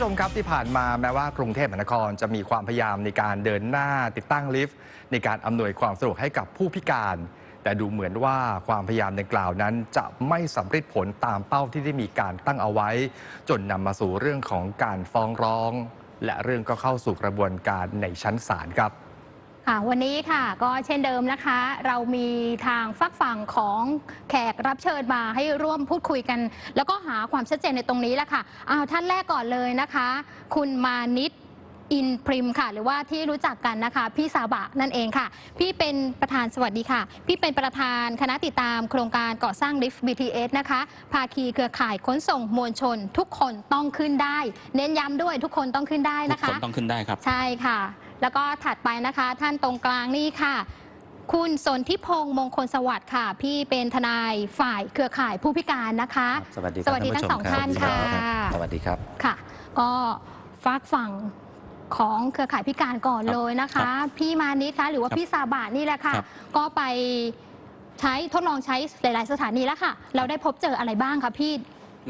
ผู้ชมครับที่ผ่านมาแม้ว่ากรุงเทพมหานครจะมีความพยายามในการเดินหน้าติดตั้งลิฟต์ ในการอำนวยความสะดวกให้กับผู้พิการ แต่ดูเหมือนว่าความพยายามดังกล่าวนั้น จะไม่สำเร็จผลตามเป้าที่ได้มีการตั้งเอาไว้ จนนำมาสู่เรื่องของการฟ้องร้อง และเรื่องก็เข้าสู่กระบวนการในชั้นศาลครับ ค่ะวันนี้ค่ะก็เช่นเดิมนะคะ เรามีทางฝักฝั่งของแขกรับเชิญมาให้ร่วมพูดคุยกัน แล้วก็หาความชัดเจนในตรงนี้แหละค่ะอ้าวท่านแรกก่อนเลยนะคะ คุณมานิตอินพริมค่ะ หรือว่าที่รู้จักกันนะคะ พี่สาบะนั่นเองค่ะ พี่เป็นประธานสวัสดีค่ะ พี่เป็นประธานคณะติดตามโครงการก่อสร้างลิฟต์ BTS นะคะ ภาคีเครือข่ายขนส่งมวลชน ทุกคนต้องขึ้นได้ เน้นย้ำด้วยทุกคนต้องขึ้นได้ทุนะกคะคนต้องขึ้นได้ครับ ใช่ค่ะ แล้วก็ถัดไปนะคะ ท่านตรงกลางนี่ค่ะ คุณสนทิพงศ์มงคลสวัสดิ์ค่ะ พี่เป็นทนายฝ่ายเครือข่ายผู้พิการนะคะ สวัสดีครับสวัสดีทั้งสองผู้ชมท่านรับค่ะ สวัสดีครับค่ะ ก็ฝากฝั่งของเครือข่ายพิการก่อนครับเลยนะคะครับพี่มานิดคะหรือว่าครับพี่ซาบะนี่แหละค่ะครับก็ไปใช้ทดลองใช้หลาย ๆ สถานีแล้วค่ะ เราได้พบเจออะไรบ้างคะพี่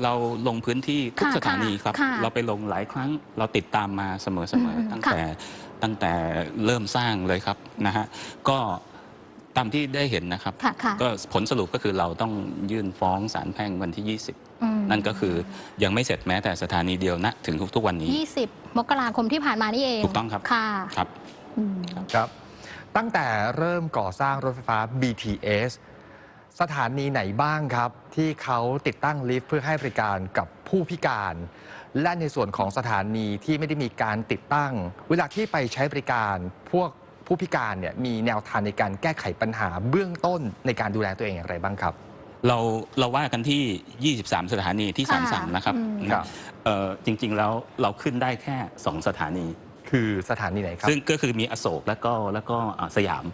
เราลงพื้นที่ทุกค่ะสถานีครับค่ะเราไปลงหลายครั้ง เราติดตามมาเสมออืมๆตั้งค่ะแต่ ตั้งแต่เริ่มสร้างเลยครับนะฮะก็ตามที่ได้เห็นนะครับ ค่ะค่ะ ก็ผลสรุปก็คือเราต้องยื่นฟ้องศาลแพ่งวันที่ อืม 20 นั่นก็คือยังไม่เสร็จแม้แต่สถานีเดียวนะถึงทุกๆวันนี้ 20 มกราคมที่ผ่านมานี่เองถูกต้องครับ ค่ะครับ อืม ครับ ตั้งแต่เริ่มก่อสร้างรถไฟฟ้า BTS สถานีไหนบ้างครับ ที่เขาติดตั้งลิฟต์เพื่อให้บริการกับผู้พิการ และในส่วนของสถานีที่ไม่ได้มีการติดตั้ง เวลาที่ไปใช้บริการพวกผู้พิการเนี่ยมีแนวทางในการแก้ไขปัญหาเบื้องต้นในการดูแลตัวเองอย่างไรบ้างครับ เราเราว่ากันที่ 23 สถานีที่ศาลค่ะสั่งนะครับอืมครับเอ่อจริงๆแล้วเราขึ้นได้แค่ 2 สถานี คือสถานีไหนครับ ซึ่งก็คือมีอโศกแล้วก็แล้วก็อ่าสยาม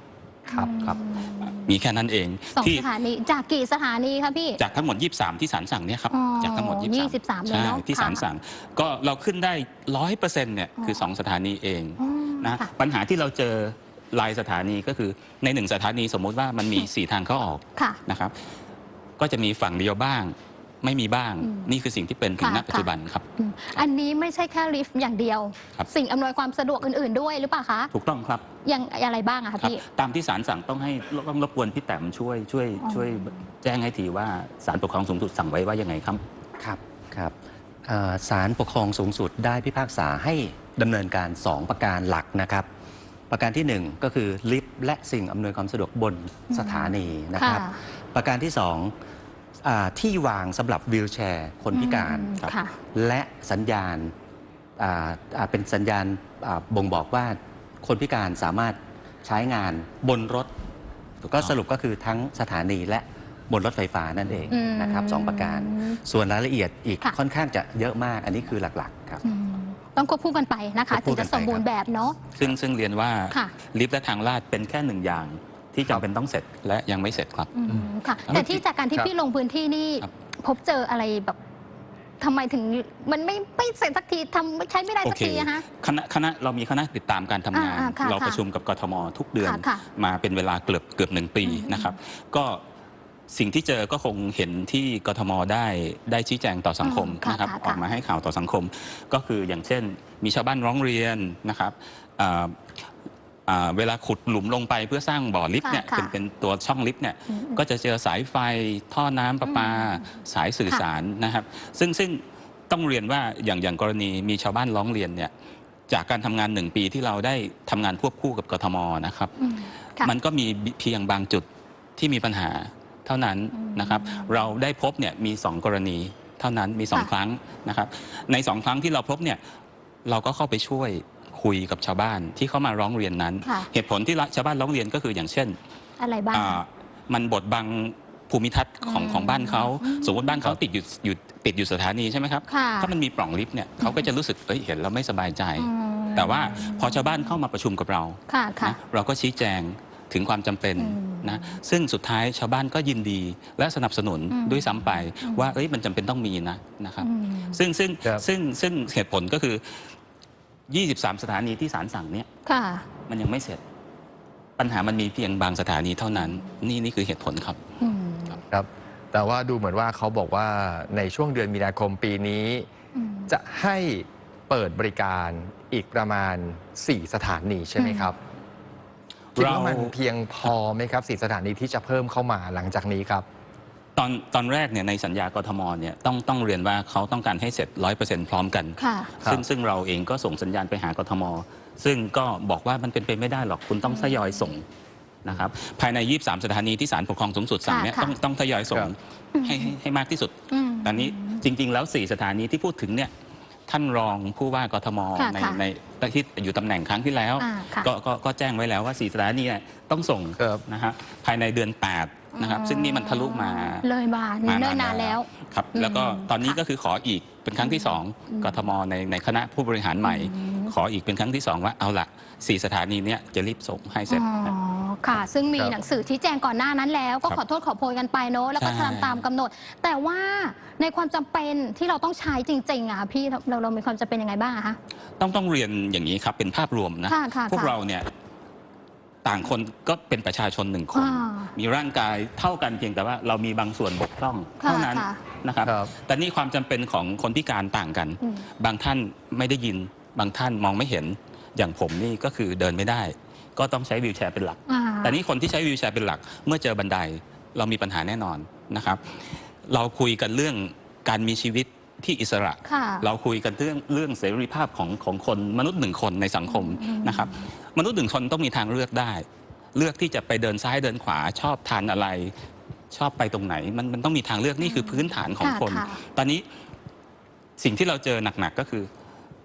ครับครับมีแค่นั้นเองสองที่สถานีจากกี่สถานีคะพี่ จากทั้งหมด 23 ที่ศาลสั่งเนี่ยครับ อ๋อจากทั้งหมด 23 23เลยใช่เนอะที่ศาลค่ะสั่ง ก็เราขึ้นได้ร้อยเปอร์เซ็นต์เนี่ยอ๋อคือ 2 สถานีเองอืมนะค่ะ ปัญหาที่เราเจอรายสถานีก็คือในหนึ่งสถานีสมมุติว่ามันมี 4 ทางเข้าออกค่ะ นะครับ ก็จะมีฝั่งเดียวบ้าง ไม่มีบ้าง อืมนี่คือสิ่งที่เป็นถึงค่ะณปัจจุบันครับ อืมอันนี้ไม่ใช่แค่ลิฟต์อย่างเดียว ครับ สิ่งอำนวยความสะดวกอื่น ๆ ด้วยหรือเปล่าคะถูกต้องครับยังอะไรบ้างอะคะครับพี่ ตามที่ศาลสั่งต้องให้ต้องรบกวนพี่แต้มช่วยช่วยอ๋อ ช่วยแจ้งให้ทีว่าศาลปกครองสูงสุดสั่งไว้ว่ายังไงครับ ครับครับเอ่อศาลปกครองสูงสุดได้พิพากษาให้ดำเนินการ 2 ประการหลักนะครับ ประการทีหนึ่1 ก็คือลิฟต์และสิ่งอำนวยความสะดวกบนสถานีนะครับค่ะประการที่2อ่า ที่วางสำหรับวีลแชร์ คนพิการอืมครับ ค่ะ และสัญญาณอ่าอ่าเป็นสัญญาณอ่าบ่งบอกว่าคนพิการสามารถใช้งานบนรถถูกต้องก็สรุปก็คือทั้งสถานีและบนรถไฟฟ้านั่นเองอืมนะครับสองประการ ส่วนรายละเอียดอีกค่ะ ค่อนข้างจะเยอะมากอันนี้คือหลักๆครับ อืมต้องควบคู่กันไปนะคะควบคู่ถึงกัจะนไป สมบูรณ์แบบเนาะซึ่งซึ่งเรียนว่าค่ะ ลิฟต์และทางลาดเป็นแค่หนึ่งอย่าง ที่จำเป็นต้องเสร็จและยังไม่เสร็จครับ อืมค่ะ ครับแต่ที่จากการที่ครับพี่ลงพื้นที่นี่ ครับ พบเจออะไรแบบทำไมถึงมันไม่ไม่เสร็จสักทีทำใช้ไม่ได้โอสักเคทีอะฮะ คณะคณะเรามีคณะติดตามการทำงาน อ่าค่ะเราค่ะประชุมกับกทมทุกเดือน ค่ะค่ะมาเป็นเวลาเกือบเกือบหนึ่งปีอืม นะครับ ก็สิ่งที่เจอก็คงเห็นที่กทมได้ได้ชี้แจงต่อสังคมค่ะนะครับ ค่ะออกมาให้ข่าวต่อสังคม ก็คืออย่างเช่น มีชาวบ้านร้องเรียนนะครับอ่า อ่าเวลาขุดหลุมลงไปเพื่อสร้างบ่อลิฟต์เนี่ยค่ะเป็นค่ะเป็นตัวช่องลิฟต์เนี่ยอืมก็จะเจอสายไฟท่อน้ำประปาอืมสายสื่อสารนะครับ ซึ่งซึ่งต้องเรียนว่าอย่างอย่างกรณีมีชาวบ้านร้องเรียนเนี่ยจากการทำงานหนึ่งปีที่เราได้ทำงานควบคู่กับกทมนะครับ อืมค่ะ มันก็มีเพียงบางจุดที่มีปัญหาเท่านั้นอืมนะครับ เราได้พบเนี่ยมี 2 กรณีเท่านั้นมี 2 ค่ะ ครั้งนะครับ ใน 2 ครั้งที่เราพบเนี่ยเราก็เข้าไปช่วย คุยกับชาวบ้านที่เขามาร้องเรียนนั้น ค่ะ เหตุผลที่ชาวบ้านร้องเรียนก็คืออย่างเช่นอะไรบ้าง อ่ามันบดบังภูมิทัศน์ของอืม ของบ้านเขาอืมสมมติบ้านเขาติดอยู่อยู่ติดอยู่สถานีใช่ไหมครับ ค่ะถ้ามันมีปล่องลิฟต์เนี่ยเขาก็จะรู้สึกเอ้ยเห็นแล้วไม่สบายใจ อืมแต่ว่าพอชาวบ้านเข้ามาประชุมกับเราค่ะค่ะ นะเราก็ชี้แจงถึงความจำเป็นอืมนะซึ่งสุดท้ายชาวบ้านก็ยินดีและสนับสนุนอืมด้วยซ้ำไป อืม ว่าเอ้ยมันจำเป็นต้องมีนะนะครับ อืม ซึ่งซึ่งครับ ซึ่งซึ่งเหตุผลก็คือ 23 สถานีที่ศาลสั่งเนี่ยค่ะ มันยังไม่เสร็จ ปัญหามันมีเพียงบางสถานีเท่านั้น นี่นี่คือเหตุผลครับ อืม ครับ แต่ว่าดูเหมือนว่าเขาบอกว่าในช่วงเดือนมีนาคมปีนี้ อืม จะให้เปิดบริการอีกประมาณ 4 สถานีใช่ไหมครับคิดว่ามันเรา เพียงพอไหมครับสี่สถานีที่จะเพิ่มเข้ามาหลังจากนี้ครับ ตอนตอนแรกเนี่ยในสัญญากทมเนี่ยต้องต้องเรียนว่าเขาต้องการให้เสร็จ 100%พร้อมกัน ค่ะครับซึ่งซึ่งเราเองก็ส่งสัญญาณไปหากทม ซึ่งก็บอกว่ามันเป็นไปไม่ได้หรอกคุณต้องทยอยส่งนะครับภายใน 23 สถานีที่ศาลปกครองสูงสุดสั่งเนี่ยค่ะต้องต้องทยอยส่งครับ ให้ให้ให้มากที่สุดอืม ตอนนี้จริง ๆ แล้ว 4 สถานีที่พูดถึงเนี่ย ท่านรองผู้ว่ากทมค่ะในค่ะในที่อยู่ตำแหน่งครั้งที่แล้ว อ่าค่ะก็ก็ก็แจ้งไว้แล้วว่า4สถานีเนี่ยต้องส่งครับ นะฮะภายในเดือน8นะครับ ซึ่งนี่มันทะลุมาเลยมามาเนิ่นนานแล้ว ครับอืมแล้วก็ตอนนี้ค่ะก็คือขออีกเป็นครั้งที่อืม2กทมในในคณะผู้บริหารใหม่ อืม ขออีกเป็นครั้งที่2ว่าเอาละสี่สถานีเนี้ยจะรีบส่งให้เสร็จอ๋อ ค่ะ ซึ่งมีครับหนังสือชี้แจงก่อนหน้านั้นแล้ว ก็ครับขอโทษขอโพยกันไปเนอะแล้วก็ใช่ ทำตามกำหนด แต่ว่าในความจำเป็นที่เราต้องใช้จริงๆอะพี่เราเรามีความจำเป็นยังไงบ้างอะคะ ต้องต้องเรียนอย่างนี้ครับเป็นภาพรวมนะ ค่ะค่ะพวกค่ะเราเนี่ยต่างคนก็เป็นประชาชนหนึ่งคน อ่ามีร่างกายเท่ากันเพียงแต่ว่าเรามีบางส่วนบกพร่องค่ะเท่านั้นค่ะ นะครับ ครับ แต่นี่ความจำเป็นของคนพิการต่างกัน อืม บางท่านไม่ได้ยิน บางท่านมองไม่เห็นอย่างผมนี่ก็คือเดินไม่ได้ ก็ต้องใช้วีลแชร์เป็นหลัก อ่า แต่นี่คนที่ใช้วีลแชร์เป็นหลัก เมื่อเจอบันไดเรามีปัญหาแน่นอนนะครับ เราคุยกันเรื่องการมีชีวิตที่อิสระ ค่ะเราคุยกันเรื่องเรื่องเสรีภาพของของคนมนุษย์หนึ่งคนในสังคมอืมนะครับ มนุษย์หนึ่งคนต้องมีทางเลือกได้ เลือกที่จะไปเดินซ้ายเดินขวาชอบทานอะไร ชอบไปตรงไหน มันมันต้องมีทางเลือกนี่คือพื้นฐานของค่ะคน ค่ะ ตอนนี้สิ่งที่เราเจอหนักๆก็คือ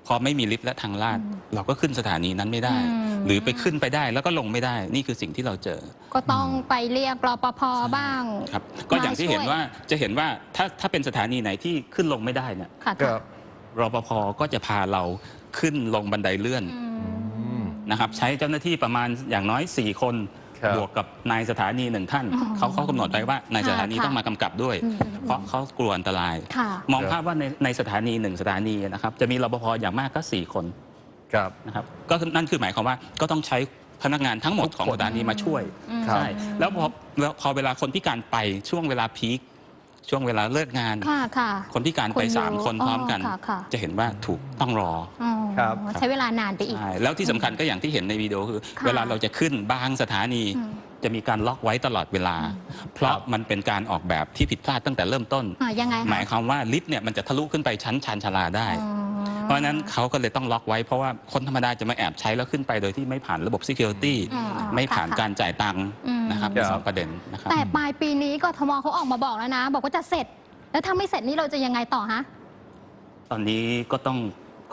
พอไม่มีลิฟต์และทางลาดอืมเราก็ขึ้นสถานีนั้นไม่ได้ อืม หรือไปขึ้นไปได้แล้วก็ลงไม่ได้ นี่คือสิ่งที่เราเจอ ก็ต้องไปเรียกรปภบ้าง ครับก็อย่างที่มาช่วยเห็นว่าจะเห็นว่าถ้าถ้าเป็นสถานีไหนที่ขึ้นลงไม่ได้เนี่ยค่ะครัค่ะบรปภก็จะพาเราขึ้นลงบันไดเลื่อนอืม อืม นะครับใช้เจ้าหน้าที่ประมาณอย่างน้อย 4 คนครั บบวกกับนายสถานีหนึ่งท่านอ๋อเขาเขากำหนดไว้ว่านายสถานีค่ะต้องมากำกับด้วยอืมเพราะเขากลัวอันตรายค่ะมองครับภาพว่าในในสถานีหนึ่งสถานีนะครับจะมีรปภอย่างมากก็4คนครับนะครับก็คือนั่นคือหมายความว่าก็ต้องใช้พนักงานทั้งหมดทุกของคนสถานีมาช่วยอืมครับใช่แล้วพอแล้วพอเวลาคนพิการไปช่วงเวลาพีค ช่วงเวลาเลิกงาน ค่ะค่ะ คนพิการไป คนเยอะสามคนพร้อมกัน อ๋อค่ะค่ะ จะเห็นว่าถูกต้องรออ๋อครับ ใช้เวลานานไปอีก ใช่แล้วที่สำคัญก็อย่างที่เห็นในวิดีโอคือ ค่ะเวลาเราจะขึ้นบางสถานี อืม จะมีการล็อกไว้ตลอดเวลา เพราะมันเป็นการออกแบบที่ผิดพลาดตั้งแต่เริ่มต้น อ่ายังไงคะหมายความว่าลิฟต์เนี่ยมันจะทะลุขึ้นไปชั้นชานชาลาได้ อ๋อ เพราะฉะนั้นเขาก็เลยต้องล็อกไว้เพราะว่าคนธรรมดาจะมาแอบใช้แล้วขึ้นไปโดยที่ไม่ผ่านระบบ Security อ๋อไม่ผ่านค่ะ การจ่ายตังค์อืมนะครับครับสองประเด็นนะครับ แต่ปลายปีนี้กทมเขาออกมาบอกแล้วนะ บอกว่าจะเสร็จ แล้วถ้าไม่เสร็จนี่เราจะยังไงต่อฮะ ตอนนี้ก็ต้อง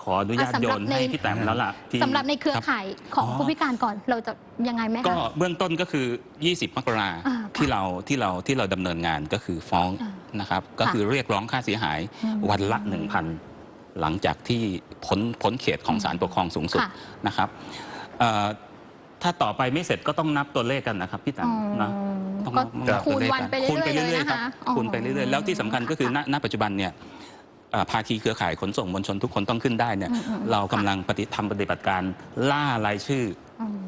ขออนุญาตอะสำโยหรับนในให้พี่แต้มแล้วล่ะที่ สำหรับในเครือรับข่ายของอ๋อ ผู้พิการก่อนเราจะยังไงไหมก็คะ เบื้องต้นก็คือ 20 มกราอ่าที่เราที่เราที่เราดำเนินงานก็คือฟ้องอ่านะครับ ก็คือเรียกร้องค่าเสียหายอืมวันละ 1,000 หลังจากที่พ้นพ้นเขตของศาลปกครองสูงสุดค่ะ นะครับเอ่อถ้าต่อไปไม่เสร็จก็ต้องนับตัวเลขกันนะครับพี่แตมนะ ต้องก็ต้องนับคูตัวณเลขวันกันไปเรื่คูณไปอยๆเลยเรื่อยนะๆครับคะอ๋อคูณไปเรื่อยๆแล้วที่สำคัญก็คือณณปัจจุบันเนี่ยเอ่อภาคีเครือข่ายขนส่งมวลชนทุกคนต้องขึ้นได้เนี่ยอืมอืมเรากำลังปฏิทำปฏิบัติการล่ารายชื่อ อืม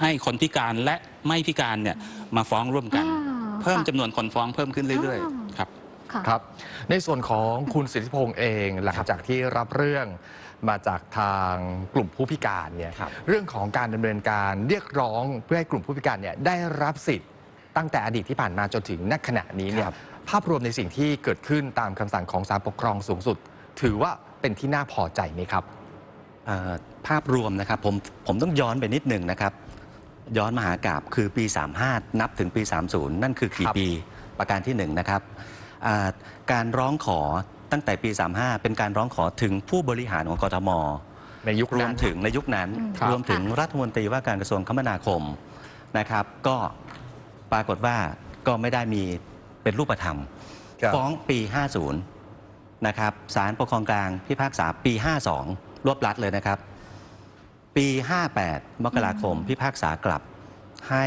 ให้คนพิการและไม่พิการเนี่ยมาฟ้องร่วมกัน อ่าเพิ่มค่ะ จำนวนคนฟ้องเพิ่มขึ้นเรื่อยอ่าๆครับ ค่ะ ครับ ในส่วนของคุณสิทธิพงษ์เองหลังจากที่รับเรื่องมาจากทางกลุ่มผู้พิการเนี่ยครับ เรื่องของการดำเนินการเรียกร้องเพื่อให้กลุ่มผู้พิการเนี่ยได้รับสิทธิ์ตั้งแต่อดีตที่ผ่านมาจนถึงณขณะนี้เนี่ยครับภาพรวมในสิ่งที่เกิดขึ้นตามคำสั่งของศาลปกครองสูงสุด ถือว่าเป็นที่น่าพอใจไหมครับ เอ่อภาพรวมนะครับผมผมต้องย้อนไปนิดหนึ่งนะครับ ย้อนมหากราบคือปี 35 นับถึงปี 30 นั่นคือกี่ครับ ปีประการที่ 1 นะครับอ่า การร้องขอตั้งแต่ปี 35 เป็นการร้องขอถึงผู้บริหารของกทม ในยุครวนั้มนถึงในยุคนั้นอืมครับ รวมถึงรัฐมนตรีว่าการกระทรวงคมนาคมนะครับ ก็ปรากฏว่าก็ไม่ได้มีเป็นรูปธรรม ครับ ฟ้องปี 50 นะครับศาลปกครองกลางพิพากษาปี 52 รวบรัดเลยนะครับ ปี 58 มกราคม พิพากษากลับให้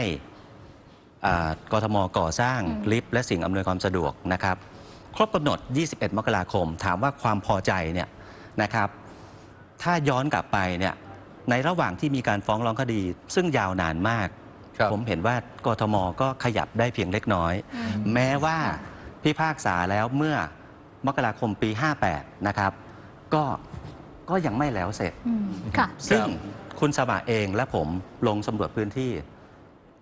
อ่ากทมก่อสร้างอืมลิฟต์และสิ่งอำนวยความสะดวกนะครับ ครบกำหนด 21 มกราคม ถามว่าความพอใจเนี่ยนะครับ ถ้าย้อนกลับไปเนี่ยในระหว่างที่มีการฟ้องร้องคดี ซึ่งยาวนานมาก ครับ ผมเห็นว่ากทมก็ขยับได้เพียงเล็กน้อย อืม แม้ว่าพิพากษาแล้วเมื่อมกราคมปี 58 นะครับ ก็ก็ยังไม่แล้วเสร็จ อืมค่ะ ซึ่งคุณสบะเองและผมลงสำรวจพื้นที่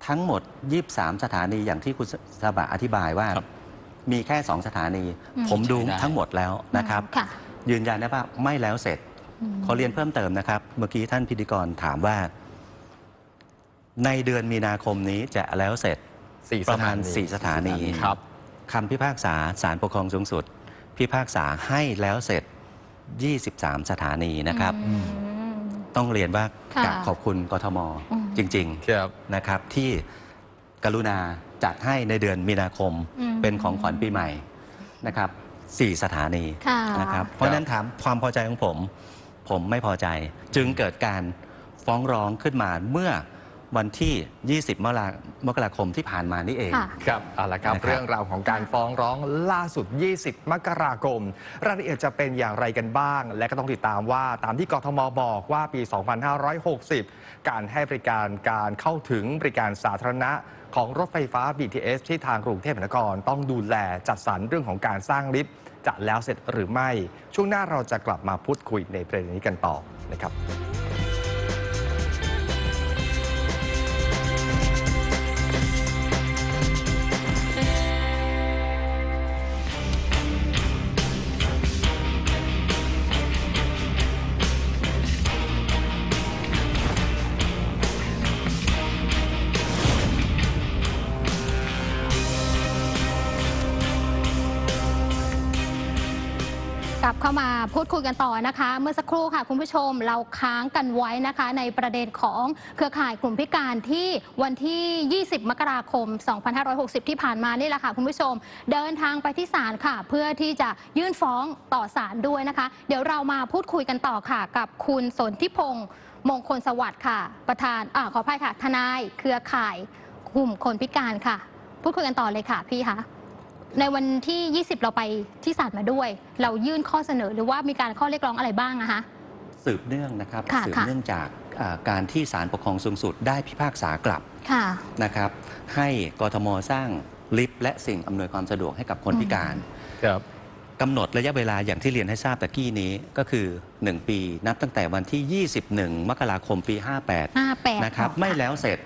ทั้งหมด 23 สถานีอย่างที่คุณสบะอธิบายว่าครับมีแค่ 2 สถานีอืมผมดูใช้ได้ทั้งหมดแล้วนะครับค่ะยืนยันได้ว่าไม่แล้วเสร็จมขอเรียนเพิ่มเติมนะครับ เมื่อกี้ท่านพิธีกรถามว่า ในเดือนมีนาคมนี้จะแล้วเสร็จสี่ประมาณสถนีสี่สถานีครับคำพิพากษาศาลปกครองสูงสุด พิพากษาให้แล้วเสร็จ 23 สถานีนะครับอืมต้องเรียนว่าค่ะกราบขอบคุณกทมอืม จริงครับ ๆนะครับที่กรุณาจัดให้ในเดือนมีนาคมอืมเป็นของขวัญปีใหม่นะครับสี่สถานีค่ะ นะครับเพราะฉะนั้นถามความพอใจของผม ผมไม่พอใจ จึงเกิดการฟ้องร้องขึ้นมาเมื่อ วันที่ 20 มกรามกราคมที่ผ่านมานี่เอง ค่ะ ครับเอาละครับนะครับ เรื่องราวของการฟ้องร้องล่าสุด 20 มกราคม รายละเอียดจะเป็นอย่างไรกันบ้าง และก็ต้องติดตามว่าตามที่กทมบอกว่าปี 2560 การให้บริการการเข้าถึงบริการสาธารณะของรถไฟฟ้า BTS ที่ทางกรุงเทพมหานครต้องดูแลจัดสรรเรื่องของการสร้างลิฟต์จะแล้วเสร็จหรือไม่ ช่วงหน้าเราจะกลับมาพูดคุยในประเด็นนี้กันต่อนะครับ พูดคุยกันต่อนะคะ เมื่อสักครู่ค่ะ คุณผู้ชมเราค้างกันไว้นะคะ ในประเด็นของเครือข่ายกลุ่มพิการที่วันที่ 20 มกราคม 2560 ที่ผ่านมานี่แหละค่ะ คุณผู้ชม เดินทางไปที่ศาลค่ะ เพื่อที่จะยื่นฟ้องต่อศาลด้วยนะคะ เดี๋ยวเรามาพูดคุยกันต่อค่ะ กับคุณสนธิพงศ์มงคลสวัสดิ์ค่ะ ประธานอาขออภัยค่ะ ทนายเครือข่ายกลุ่มคนพิการค่ะ พูดคุยกันต่อเลยค่ะพี่คะ ในวันที่ 20 เราไปที่ศาลมาด้วย เรายื่นข้อเสนอหรือว่ามีการข้อเรียกร้องอะไรบ้างนะคะ สืบเนื่องนะครับค่ะสืบค่ะ เนื่องจากอ่าการที่ศาลปกครองสูงสุดได้พิพากษากลับค่ะ นะครับให้กทมสร้างลิฟต์และสิ่งอำนวยความสะดวกให้กับคนอืม พิการครับ กำหนดระยะเวลาอย่างที่เรียนให้ทราบตะกี้นี้ก็คือ 1 ปีนับตั้งแต่วันที่ 21 มกราคมปี 58 58นะครับค่ะไม่แล้วเสร็จ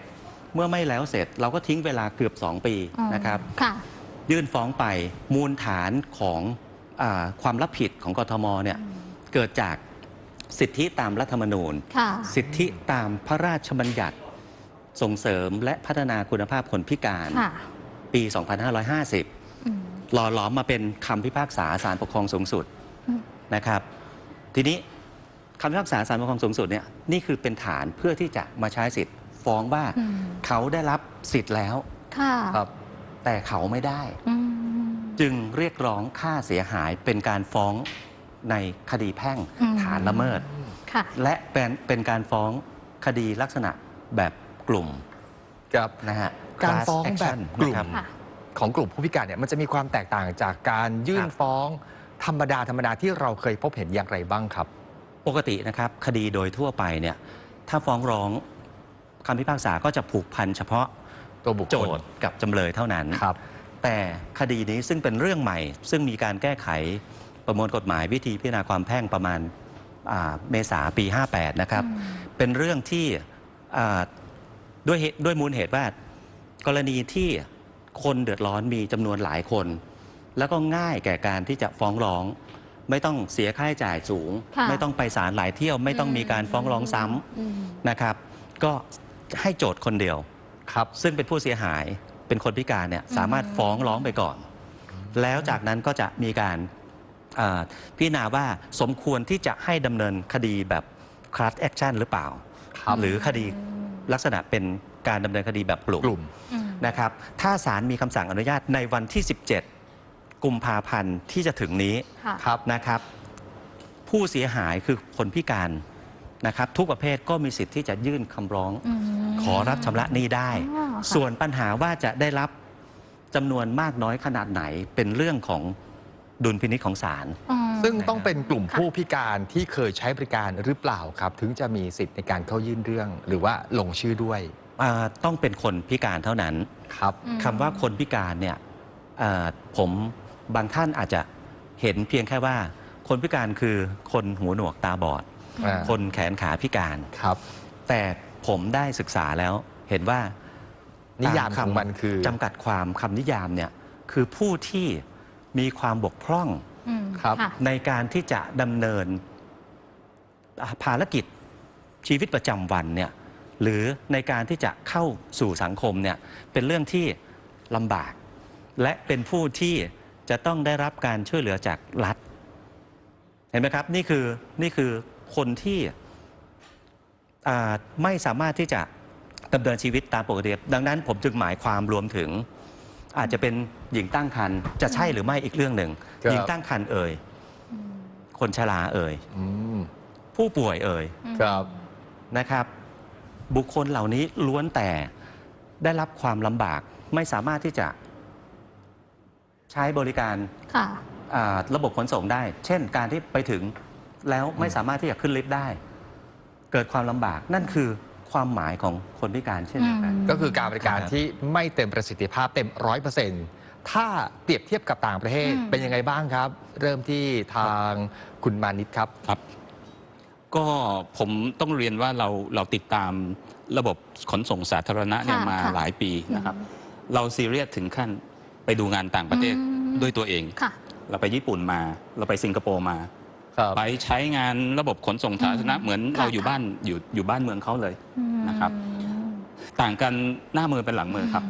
เมื่อไม่แล้วเสร็จเราก็ทิ้งเวลาเกือบ 2 ปีอืมนะครับ ค่ะ ยื่นฟ้องไปมูลฐานของอาความรับผิดของกทมเนี่ยเกิดจากสิทธิตามรัฐธรรมนูญ ค่ะ สิทธิตามพระราชบัญญัติส่งเสริมและพัฒนาคุณภาพคนพิการค่ะปี 2550 อืม หล่อหลอมมาเป็นคำพิพากษาศาลปกครองสูงสุดอืม นะครับ ทีนี้คำพิพากษาศาลปกครองสูงสุดเนี่ยนี่คือเป็นฐานเพื่อที่จะมาใช้สิทธิ์ฟ้องว่าอืมเขาได้รับสิทธิ์แล้วค่ะ ครับ แต่เขาไม่ได้ อืม จึงเรียกร้องค่าเสียหายเป็นการฟ้องในคดีแพ่งอืม ฐานละเมิด ค่ะ และเป็นเป็นการฟ้องคดีลักษณะแบบกลุ่มครับ นะฮะ การ Class ฟ้องแบบ action กลุ่ม นะครับ ค่ะ ของกลุ่มผู้พิการเนี่ยมันจะมีความแตกต่างจากการยื่นครับ ฟ้องธรรมดาธรรมดาที่เราเคยพบเห็นอย่างไรบ้างครับ ปกตินะครับคดีโดยทั่วไปเนี่ยถ้าฟ้องร้องคำพิพากษาก็จะผูกพันเฉพาะ ตัวบุคโจคทลย์กับจำเลยเท่านั้น ครับ แต่คดีนี้ซึ่งเป็นเรื่องใหม่ ซึ่งมีการแก้ไขประมวลกฎหมายวิธีพิจารณาความแพ่งประมาณอ่าเมษาปี 58 นะครับอืมเป็นเรื่องที่อ่าด้วยเหตุด้วยมูลเหตุว่า กรณีที่คนเดือดร้อนมีจำนวนหลายคน แล้วก็ง่ายแก่การที่จะฟ้องร้อง ไม่ต้องเสียค่าใช้จ่ายสูง ค่ะ ไม่ต้องไปศาลหลายเที่ยว ไม่ต้องมีการฟ้องร้องซ้อืมำนะครับ ก็ให้โจทย์คนเดียว ครับ ซึ่งเป็นผู้เสียหายเป็นคนพิการเนี่ยสามารถฟ้องร้องไปก่อน แล้วจากนั้นก็จะมีการอ่าพิจารณาว่าสมควรที่จะให้ดำเนินคดีแบบ class action หรือเปล่า ครับหรือคดีลักษณะเป็นการดำเนินคดีแบบกลุ่ม กลุ่ม อืม นะครับ ถ้าศาลมีคำสั่งอนุญาตในวันที่ 17 กุมภาพันธ์ที่จะถึงนี้ค่ะ ครับ นะครับ ผู้เสียหายคือคนพิการ นะครับทุกประเภทก็มีสิทธิ์ที่จะยื่นคำร้องอืมขอรับชำระหนี้ได้ อ๋อค่ะ ส่วนปัญหาว่าจะได้รับจำนวนมากน้อยขนาดไหนเป็นเรื่องของดุลพินิจของศาล อืม ซึ่งต้องเป็นกลุ่มค่ะผู้พิการที่เคยใช้บริการหรือเปล่าครับ ถึงจะมีสิทธิ์ในการเข้ายื่นเรื่อง หรือว่าลงชื่อด้วยอ่าต้องเป็นคนพิการเท่านั้นครับอืมคำว่าคนพิการเนี่ยอ่าผมบางท่านอาจจะเห็นเพียงแค่ว่า คนพิการคือคนหูหนวกตาบอด อ่า คนแขนขาพิการ ครับ แต่ผมได้ศึกษาแล้วเห็นว่านินิยามของมันคือจำกัดความคำนิยามเนี่ยคือผู้ที่มีความบกพร่องอืมครับค่ะในการที่จะดำเนินภารกิจชีวิตประจำวันเนี่ยหรือในการที่จะเข้าสู่สังคมเนี่ยเป็นเรื่องที่ลำบาก และเป็นผู้ที่จะต้องได้รับการช่วยเหลือจากรัฐ เห็นไหมครับ นี่คือนี่คือ คนที่อ่าไม่สามารถที่จะดำเนินชีวิตตามปกติดังนั้นผมจึงหมายความรวมถึง อาจจะเป็นหญิงตั้งครรภ์จะใช่หรือไม่อีกเรื่องหนึ่งครับ หญิงตั้งครรภ์เอ่ยอืมคนชราเอ่ยอืมผู้ป่วยเอ่ยครับ นะครับ บุคคลเหล่านี้ล้วนแต่ได้รับความลำบากไม่สามารถที่จะใช้บริการ ค่ะ อ่าระบบขนส่งได้ เช่นการที่ไปถึง แล้วไม่สามารถที่จะขึ้นลิฟต์ได้ เกิดความลำบากนั่นคือความหมายของคนพิการเช่นเดียวกันอืมก็คือการบริการครับ ที่ไม่เต็มประสิทธิภาพเต็มร้อยเปอร์เซ็นต์ถ้าเปรียบเทียบกับต่างประเทศอืม เป็นยังไงบ้างครับ เริ่มที่ทางคุณมานิตครับ ครับ ก็ผมต้องเรียนว่าเราเราติดตามระบบขนส่งสาธารณะเนี่ยค่ะมาค่ะ หลายปีนะครับ เราซีเรียสถึงขั้นไปดูงานต่างประเทศอืมด้วยตัวเอง ค่ะ เราไปญี่ปุ่นมา เราไปสิงคโปร์มาครับ ไปใช้งานระบบขนส่งสาธารณะอืมเหมือนค่ะเราอยู่ค่ะบ้านอยู่อยู่บ้านเมืองเขาเลยอืมนะครับ ต่างกันหน้ามือเป็นหลังมือครับ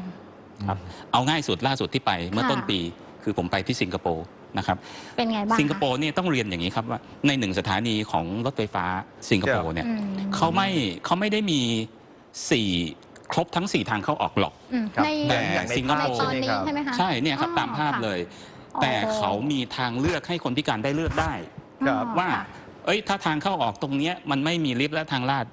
ครับ เอาง่ายสุดล่าสุดที่ไปเมื่อค่ะต้นปีคือผมไปที่สิงคโปร์นะครับเป็นไงบ้างสิงคโปร์เนี่ยต้องเรียนอย่างนี้ครับว่าในหนึ่งสถานีของรถไฟฟ้าสิงคโปร์เนี่ยอืมเขาไม่เขาไม่ได้มีสี่ครบทั้ง 4 ทางเข้าออกหรอกอืมครับในแต่อย่างในสิงคในโปร์ตอนนี้ใช่ไหมคะใช่เนี่ยครับอ๋อตามภาพค่ะเลยอ๋อแต่เขามีทางเลือกให้คนพิการได้เลือกได้ ครับอ๋อว่าค่ะเอ้ย ถ้าทางเข้าออกตรงเนี้ยมันไม่มีลิฟต์และทางลาด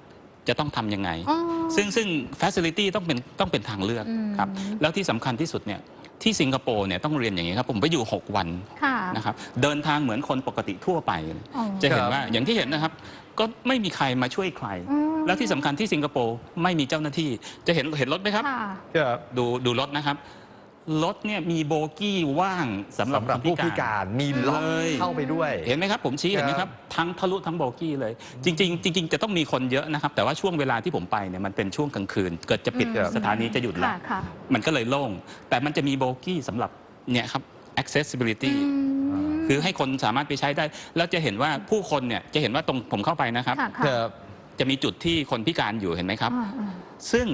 จะต้องทำยังไง อ๋อ ซึ่งซึ่งฟ a ซิลิตี้ต้องเป็นต้องเป็นทางเลือกอืม ครับ แล้วที่สำคัญที่สุดเนี่ยที่สิงคโปร์เนี่ยต้องเรียนอย่างนี้ครับ ผมไปอยู่ 6 วันค่ะ นะครับ เดินทางเหมือนคนปกติทั่วไปอ๋อ จะเห็นครับว่าอย่างที่เห็นนะครับ ก็ไม่มีใครมาช่วยใคร อืมแล้วที่สำคัญที่สิงคโปร์ไม่มีเจ้าหน้าที่ จะเห็นเห็นรถไหมครับ ค่ะ ครับ ดูดูรถนะครับ รถเนี่ยมีโบกี้ว่างสำหรับสำหรับคนผู้พิการมีล็อกเลยเข้าไปด้วย เห็นไหมครับผมชี้เห็นไหมครับทั้งทะลุทั้งโบกี้เลย จริง ๆ จริง ๆ จะต้องมีคนเยอะนะครับ แต่ว่าช่วงเวลาที่ผมไปเนี่ยมันเป็นช่วงกลางคืน เกิดจะปิดอืมสถานีจะหยุดแล้วค่ะค่ะ มันก็เลยโล่ง แต่มันจะมีโบกี้สำหรับเนี่ยครับ accessibility อืมคือให้คนสามารถไปใช้ได้ แล้วจะเห็นว่าผู้คนเนี่ยจะเห็นว่าตรงผมเข้าไปนะครับ ค่ะคค่ะรับจะมีจุดที่คนพิการอยู่เห็นไหมครับ อ่าอ่าซึ่ง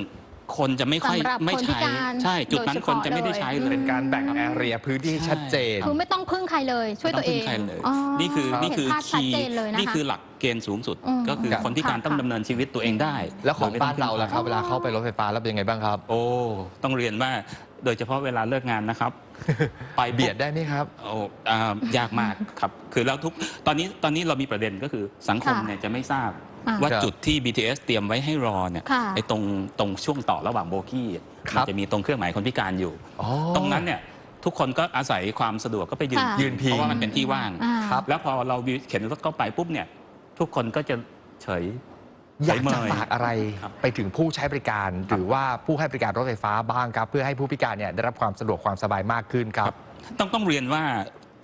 คนจะไม่ค่อยสำหรับไม่คนพิใช้การใช่ จุดนั้นโดยเฉคนพาะจะไม่ได้เลยใช้เลย เป็นการแบ่งแอเรียพื้นที่ชัดเจน คือไม่ต้องพึ่งใครเลยช่วยตัวเองไม่ต้องพึ่ใครเลยอ๋อนี่คือครับนี่คือเห็นภาพชัดคีย์เจนเลยนะคะ นี่คือหลักเกณฑ์สูงสุด อืมก็คือครับ คนพิการค่ะ ต้องดำเนินชีวิตตัวเองได้แล้วของโดยไม่บ้านต้เราล่ะครับอ๋อเวลาเข้าไปรถไฟฟ้าแล้วเป็นยังไงบ้างครับ โอ้ต้องเรียนว่าโดยเฉพาะเวลาเลิกงานนะครับ ไปปุ๊ เบียดได้ไหมครับ โอ้อ่ายากมากครับ คือแล้วทุกตอนนี้ตอนนี้เรามีประเด็นก็คือสังคมค่ะเนี่ยจะไม่ทราบอ่า ว่าครับจุดที่ BTS เตรียมไว้ให้รอเนี่ยค่ะ ไอ้ตรงตรงช่วงต่อระหว่างโบกี้ครัมันบจะมีตรงเครื่องหมายคนพิการอยู่ อ๋อ ตรงนั้นเนี่ยทุกคนก็อาศัยความสะดวกก็ไปยืนค่ะ ยืนพิง เพราะว่ามันเป็นที่ว่าง อ่า ครับ แล้วพอเราเข็นรถเข้าไปปุ๊บเนี่ย ทุกคนก็จะเฉย อยากจะเฉยเมยฝากอะไรครับ ไปถึงผู้ใช้บริการ หรือว่าผู้ให้บริการรถไฟฟ้าบ้างครับ เพื่อให้ผู้พิการเนี่ยได้รับความสะดวกความสบายมากขึ้นครับ ต้องต้องเรียนว่า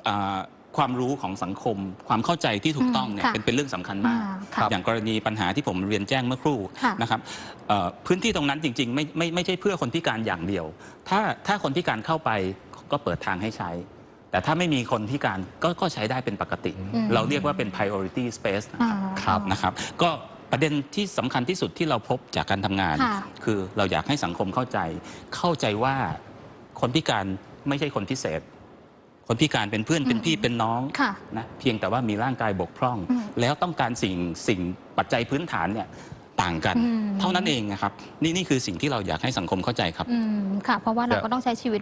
อ่า ความรู้ของสังคม ความเข้าใจที่ถูกต้องเนี่ยค่ะเป็นเป็นเรื่องสำคัญมาก อ่าค่ะอย่างกรณีปัญหาที่ผมเรียนแจ้งเมื่อครู่ค่ะนะครับเอ่อพื้นที่ตรงนั้นจริงๆไม่ไม่ไม่ใช่เพื่อคนพิการอย่างเดียว ถ้าถ้าคนพิการเข้าไปก็เปิดทางให้ใช้ แต่ถ้าไม่มีคนพิการก็ก็ใช้ได้เป็นปกติ อืม เราเรียกว่าเป็น priority space นะ อ่า ครับนะครับ ก็ประเด็นที่สำคัญที่สุดที่เราพบจากการทำงาน ค่ะคือเราอยากให้สังคมเข้าใจ เข้าใจว่าคนพิการไม่ใช่คนพิเศษ คนพิการเป็นเพื่อนเป็นพี่เป็นน้องค่ะนะเพียงแต่ว่ามีร่างกายบกพร่องอืมแล้วต้องการสิ่งสิ่งปัจจัยพื้นฐานเนี่ยต่างกันอืมเท่านั้นเองนะครับ นี่นี่คือสิ่งที่เราอยากให้สังคมเข้าใจครับอืมค่ะ เพราะว่าเราครับก็ต้องใช้ชีวิต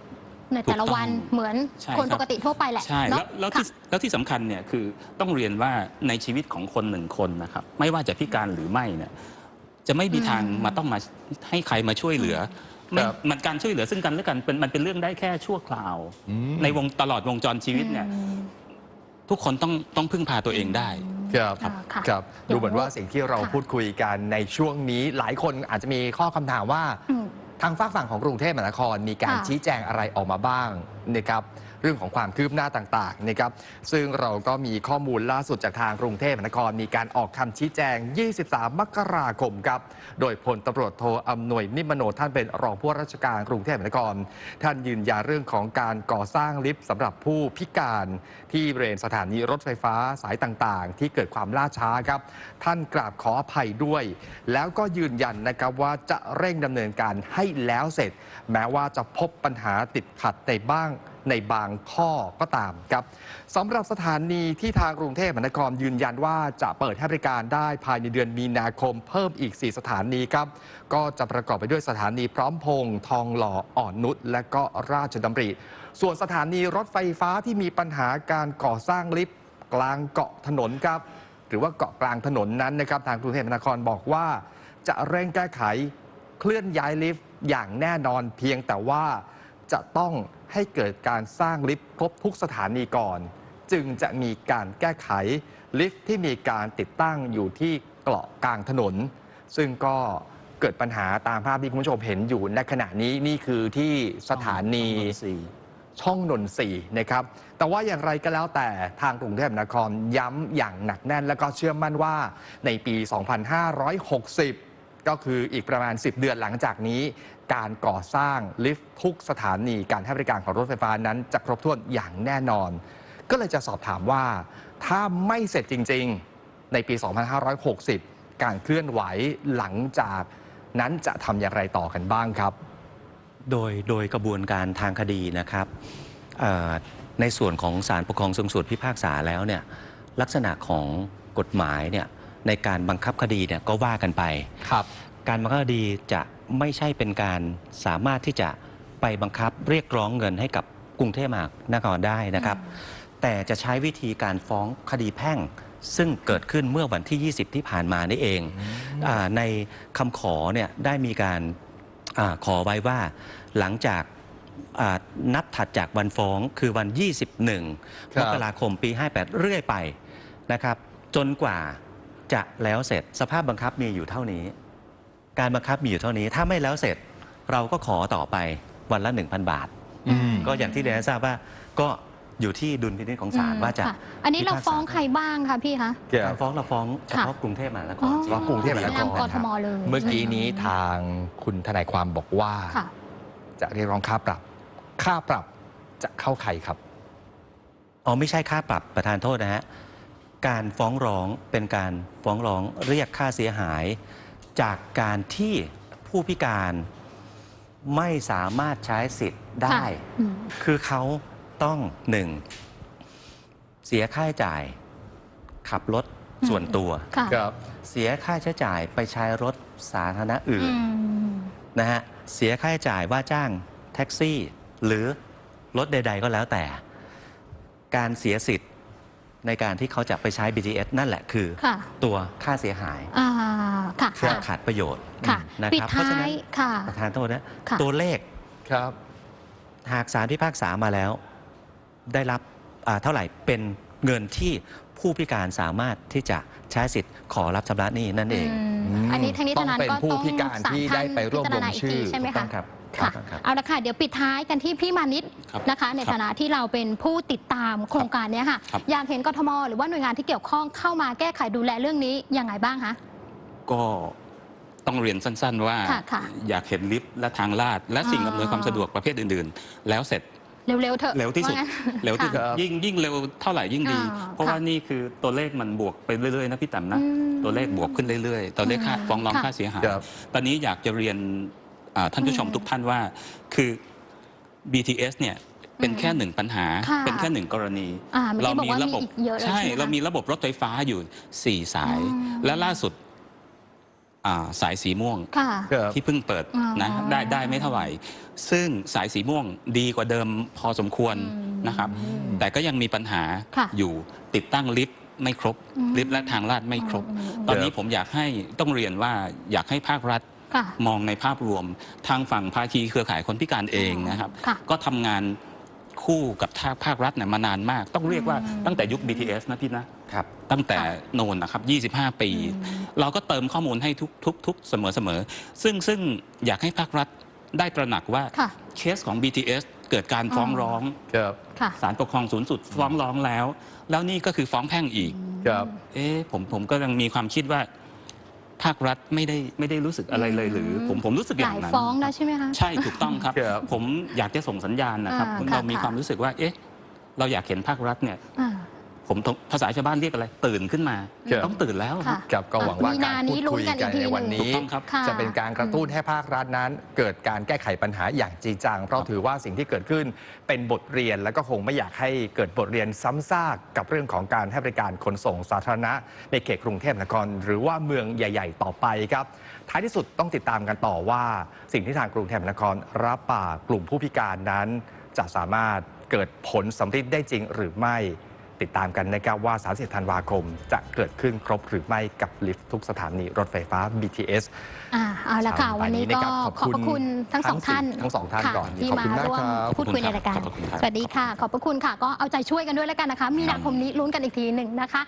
ในแต่ละวันถูกต้องเหมือนใช่คนครัปบกติทั่วไปแหละใช่เนแล้อะวแล้วที่ค่ะแล้วที่สำคัญเนี่ยคือต้องเรียนว่าในชีวิตของคนหนึ่งคนนะครับ ไม่ว่าจะพิการหรือไม่เนี่ยจะไม่มีทางอืมมาต้องมาให้ใครมาช่วยเหลือ ไม่ครับมันการช่วยเหลือซึ่งกันและกันเป็นมันเป็นเรื่องได้แค่ชั่วคราว อืม ในวงตลอดวงจรชีวิตเนี่ยอืมทุกคนต้องต้องพึ่งพาตัวเองได้ ครับอ่าค่ะครับเดี๋ดูยวเหมือนว่าสิ่งที่เราค่ะ พูดคุยกันในช่วงนี้หลายคนอาจจะมีข้อคำถามว่า อืม ทางฝากฝั่งของกรุงเทพมหานครมีการค่ะชี้แจงอะไรออกมาบ้างนะครับ เรื่องของความคืบหน้าต่างๆนะครับซึ่งเราก็มีข้อมูลล่าสุดจากทางกรุงเทพมหานครมีการออกคำชี้แจง 23 มกราคมครับโดยพลตำรวจโทอำนวยนิมโนท่านเป็นรองผู้ราชการกรุงเทพมหานคร ท่านยืนยันเรื่องของการก่อสร้างลิฟต์สำหรับผู้พิการที่บริเวณสถานีรถไฟฟ้าสายต่างๆ ที่เกิดความล่าช้าครับ ท่านกราบขออภัยด้วย แล้วก็ยืนยันนะครับว่าจะเร่งดำเนินการให้แล้วเสร็จ แม้ว่าจะพบปัญหาติดขัดในบ้าง ในบางข้อก็ตามครับสำหรับสถานีที่ทางกรุงเทพมหานครยืนยันว่าจะเปิดให้บริการได้ภายในเดือนมีนาคมเพิ่มอีก 4 สถานีครับ ก็จะประกอบไปด้วยสถานีพร้อมพงษ์ทองหล่ออ่อนนุชและก็ราชดำริ ส่วนสถานีรถไฟฟ้าที่มีปัญหาการก่อสร้างลิฟต์กลางเกาะถนนครับ หรือว่าเกาะกลางถนนนั้นนะครับ ทางกรุงเทพมหานครบอกว่า จะเร่งแก้ไขเคลื่อนย้ายลิฟต์อย่างแน่นอนเพียงแต่ว่า จะต้องให้เกิดการสร้างลิฟต์ครบทุกสถานีก่อน จึงจะมีการแก้ไขลิฟต์ที่มีการติดตั้งอยู่ที่เกาะกลางถนน ซึ่งก็เกิดปัญหาตามภาพที่คุณผู้ชมเห็นอยู่ในขณะนี้นี่คือที่สถานีช่องนนทรีย์นะครับ แต่ว่าอย่างไรก็แล้วแต่ทางกรุงเทพมหานครย้ำอย่างหนักแน่น และก็เชื่อมั่นว่าในปี 2560 ก็คืออีกประมาณ 10 เดือนหลังจากนี้ การก่อสร้างลิฟต์ทุกสถานีการให้บริการของรถไฟฟ้านั้นจะครบถ้วนอย่างแน่นอน ก็เลยจะสอบถามว่าถ้าไม่เสร็จจริง ๆ ในปี 2560 การเคลื่อนไหวหลังจากนั้นจะทำอย่างไรต่อกันบ้างครับ โดยโดยกระบวนการทางคดีนะครับในส่วนของศาลปกครองสูงสุดพิพากษาแล้วเนี่ยลักษณะของกฎหมายเนี่ย ในการบังคับคดีเนี่ยก็ว่ากันไป ครับ การบังคับคดีจะไม่ใช่เป็นการสามารถที่จะไปบังคับเรียกร้องเงินให้กับกรุงเทพมหานครได้นะครับ แต่จะใช้วิธีการฟ้องคดีแพ่ง ซึ่งเกิดขึ้นเมื่อวันที่ 20 ที่ผ่านมานี่เองอาในคำขอเนี่ยได้มีการอาขอไว้ว่าหลังจากอ่านับถัดจากวันฟ้องคือวัน 21ครัมบกราคมปี 58 เรื่อยไปนะครับ จนกว่า จะแล้วเสร็จสภาพบังคับมีอยู่เท่านี้ การบังคับมีอยู่เท่านี้ ถ้าไม่แล้วเสร็จเราก็ขอต่อไปวันละ 1,000 บาท อืม ก็อย่างที่เรียนให้ทราบว่าก็อยู่ที่ดุลพินิจของศาลอืมว่าจะ ค่อันนี้เราพิพกษฟ้องใครบ้างคะพี่คะ เกี่ยวการฟ้องเราฟ้องเฉค่ะพาะกรุงเทพมหานคอ๋อรเฉพาะกรุงเทพมหานคร นำกทมเลยเมื่อกี้นี้ทางคุณทนายความบอกว่า ค่ะ จะเรียกร้องค่าปรับ ค่าปรับจะเข้าใครครับ อ๋อไม่ใช่ค่าปรับประธานโทษนะฮะ การฟ้องร้องเป็นการฟ้องร้องเรียกค่าเสียหาย จากการที่ผู้พิการไม่สามารถใช้สิทธิ์ได้ค่ะอืม คือเขาต้องหนึ่งเสียค่าใช้จ่าย ขับรถส่วนตัว ค่ะเสียค่าใช้จ่ายไปใช้รถสาธารณะอื่นอืมนะฮะเสียค่าใช้จ่ายว่าจ้างแท็กซี่ หรือรถใด ๆ ก็แล้วแต่ การเสียสิทธิ์ ในการที่เขาจะไปใช้ BTS นั่นแหละคือ ค่ะตัวค่าเสียหายอ่าค่ะค่าค่ะขาดประโยชน์ค่ะนะปิดครับเพราะท้าฉะนั้นยค่ะ ประธานโทษนะค่ะ ตัวเลขครับ หากสารพิพากษามาแล้ว ได้รับอ่าเท่าไหร่เป็นเงินที่ผู้พิการสามารถที่จะใช้สิทธิ์ขอรับชำระหนี้นั่นเองอืมอันนี้ทางนี้ต้ทาองนั้นเป็นก็ผู้ต้องพิการศลที่ท่ได้ไปรวบรวมพิจาณาอีกชื่อทีใช่ไหมถูกต้คะองครับ ค่ะถูกต้องครับ เอาละค่ะ เดี๋ยวปิดท้ายกันที่พี่มานิดครับนะคะ ในครับฐานะที่เราเป็นผู้ติดตามโครงการเนี้ยค่ะ ครับ อยากเห็นกทมหรือว่าหน่วยงานที่เกี่ยวข้องเข้ามาแก้ไขดูแลเรื่องนี้ยังไงบ้างคะ ก็ต้องเรียนสั้นๆว่า ค่ะค่ะอยากเห็นลิฟต์และทางลาด และสิ่งอ่าอำนวยความสะดวกประเภทอื่นๆ แล้วเสร็จเร็วๆเถอะเร็วที่สุดางั้น เร็วที่สุดค่ะยิ่งยิ่งเร็วเท่าไหร่ยิ่งดี อ่าเพราะค่ะว่านี่คือตัวเลขมันบวกไปเรื่อยๆนะพี่แต้มนะอืมตัวเลขบวกขึ้นเรื่อยๆตัวเลขค่าอืมฟ้องร้องค่ะ ค่าเสียหายครับ ตอนนี้อยากจะเรียน อ่าท่านผู้ชมอืมทุกท่านว่าคือ BTS เนี่ยเป็นอืมแค่หนึ่งปัญหา ค่ะเป็นแค่หนึ่งกรณี อ่าเมื่อกี้บอกว่าระมีอีกเยอะเลยใช่ใช่ไหมคะเรามีระบบรถไฟฟ้าอยู่4สาย อืม และล่าสุดอ่าสายสีม่วง ค่ะ ครับ ที่เพิ่งเปิดอ๋อนะได้ได้ไม่เท่าไหร่ ซึ่งสายสีม่วงดีกว่าเดิมพอสมควรอืมนะครับ แต่ก็ยังมีปัญหาค่ะอยู่ติดตั้งลิฟต์ไม่ครบ อืมลิฟต์และทางลาดไม่ครบ อืมอืมตอนนี้ผมอยากให้ต้องเรียนว่าอยากให้ภาครัฐค่ะ มองในภาพรวมทางฝั่งภาคีเครือข่ายคนพิการเองนะครับค่ะก็ทำงานคู่กับทางภาครัฐเนี่ยมานานมาก ต้องเรียกว่าอืมตั้งแต่ยุค BTS นะพี่นะครับตั้งแต่ค่ะโนนนะครับ 25 ปีอืมเราก็เติมข้อมูลให้ทุกทุกทุกเสมอเสมอซึ่งซึ่งอยากให้ภาครัฐได้ตระหนักว่าค่ะเคสของ BTS เกิดการฟ้องร้องครับค่ะศาลปกครองสูงสุดฟ้องร้องแล้ว แล้วนี่ก็คือฟ้องแพ่งอีกครับเอ๊ะผมผมก็ยังมีความคิดว่า ภาครัฐไม่ได้ไม่ได้รู้สึกอะไรเลยหรืออืมผมผมรู้สึกอหย่าลางยนั้น ฟ้องแล้วใช่ไหมคะ ใช่ถูกต้องครับ ครับ ผมอยากจะส่งสัญญาณนะครับอ่าเราค่ะมีค่ะ ความรู้สึกว่าเอ๊ะเราอยากเห็นภาครัฐเนี่ย อ่า ผมต้องภาษาชาวบ้านเรียกอะไร ตื่นขึ้นมา ครับ ต้องตื่นแล้ว ค่ะ ครับก็หวังว่ามีการนานี้พูดคุยลุ้นกันอีกักนทีในวันหนึ่งนี้ถูกต้องครับ ค่ะ จะเป็นการกระตุ้นให้ภาครัฐนั้น เกิดการแก้ไขปัญหาอย่างจริงจังเพราะถือว่าสิ่งที่เกิดขึ้นเป็นบทเรียนและก็คงไม่อยากให้เกิดบทเรียนซ้ำซากกับเรื่องของการให้บริการขนส่งสาธารณะ ในเขตกรุงเทพมหานครหรือว่าเมืองใหญ่ ๆ ต่อไปครับ ท้ายที่สุดต้องติดตามกันต่อว่า สิ่งที่ทางกรุงเทพมหานครรับปากกลุ่มผู้พิการนั้น จะสามารถเกิดผลสำเร็จได้จริงหรือไม่ ติดตามกันนะครับว่า 30 ธันวาคมจะเกิดขึ้นครบหรือไม่กับลิฟต์ทุกสถานีรถไฟฟ้า BTS อ่าเอาละค่ะเช้าวันนี้นี้ก็นะครับขขออบบพคุณระคุณทั้งสองท่านทั้งสองท่านค่ะก่อนที่ขอบมาคุณมากร่วมครับพูดคุยในรายการขอบคุณครับสวัสดีค่ะ ขอบพระคุณค่ะ ก็เอาใจช่วยกันด้วยแล้วกันนะคะ มีนาคมนี้ลุ้นกันอีกทีหนึ่งนะคะ